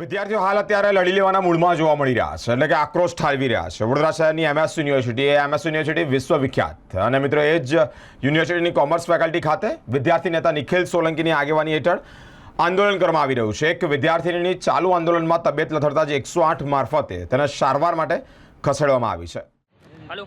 વિદ્યાર્થીઓ હાલ અત્યારે લડી લેવાના મૂળમાં જોવા મળી રહ્યા છે. એટલે કે આક્રોશ ઠાલવી રહ્યા છે. વડોદરા શહેરની એમએસ યુનિવર્સિટી એ એમએસ યુનિવર્સિટી વિશ્વવિખ્યાત. અને મિત્રો એ જ યુનિવર્સિટીની કોમર્સ ફેકલ્ટી ખાતે વિદ્યાર્થી નેતા નિખિલ સોલંકીની આગેવાની હેઠળ આંદોલન કરવામાં આવી રહ્યું છે. એક વિદ્યાર્થીની ચાલુ આંદોલનમાં તબિયત લથડતા જ એકસો આઠ મારફતે તેને સારવાર માટે ખસેડવામાં આવી છે. હાલો.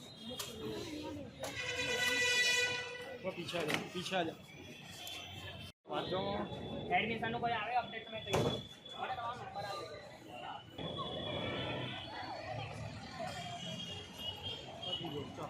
वो पीछे आ जाओ पीछे आ जाओ जो એડમિશનનું કોઈ આવે અપડેટ તમે કહી દો મને નંબર આપી દો